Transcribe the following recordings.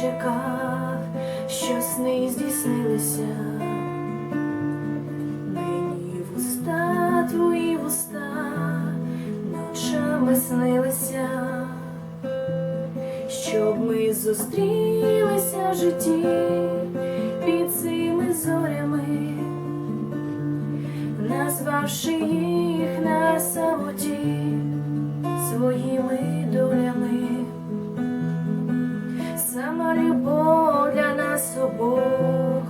Чекав, що сни здійснилися. Мені вуста, твої вуста, ночами снилися, щоб ми зустрілися в житті назвавши їх на самоті своїми долями. Сама любов для нас обох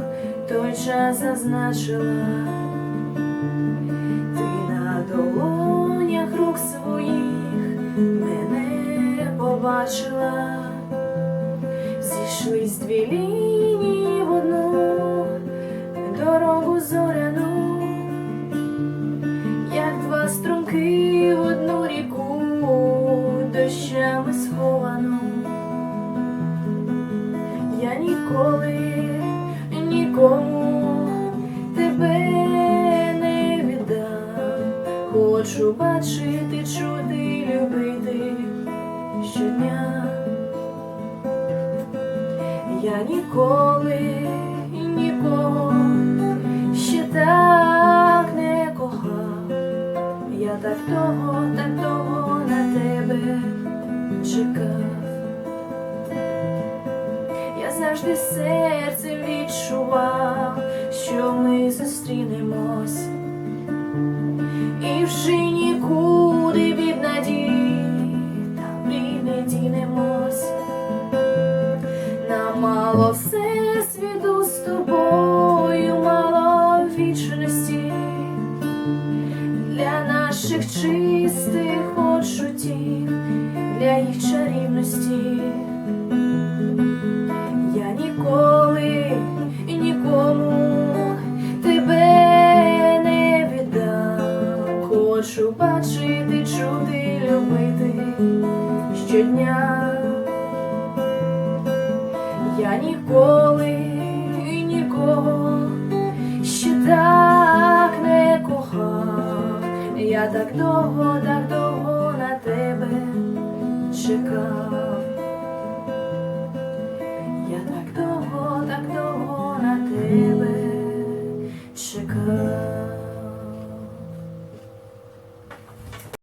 той час зазначила, ти на долонях рук своїх мене побачила, зійшлись дві лінії ніколи нікому тебе не віддам. Хочу бачити, чути, любити щодня. Я ніколи нікого ще так не кохав. Я так того, так завжди серцем відчував, що ми зустрінемось, і вже нікуди від надії та мрій не дінемось. Нам мало все світу з тобою, мало вічності для наших чистих почуттів, для їх чарівності. Ніколи і нікому тебе не віддам. Хочу бачити, чути, любити щодня. Я ніколи і нікого ще так не кохав. Я так довго, так довго на тебе чекав. 时刻。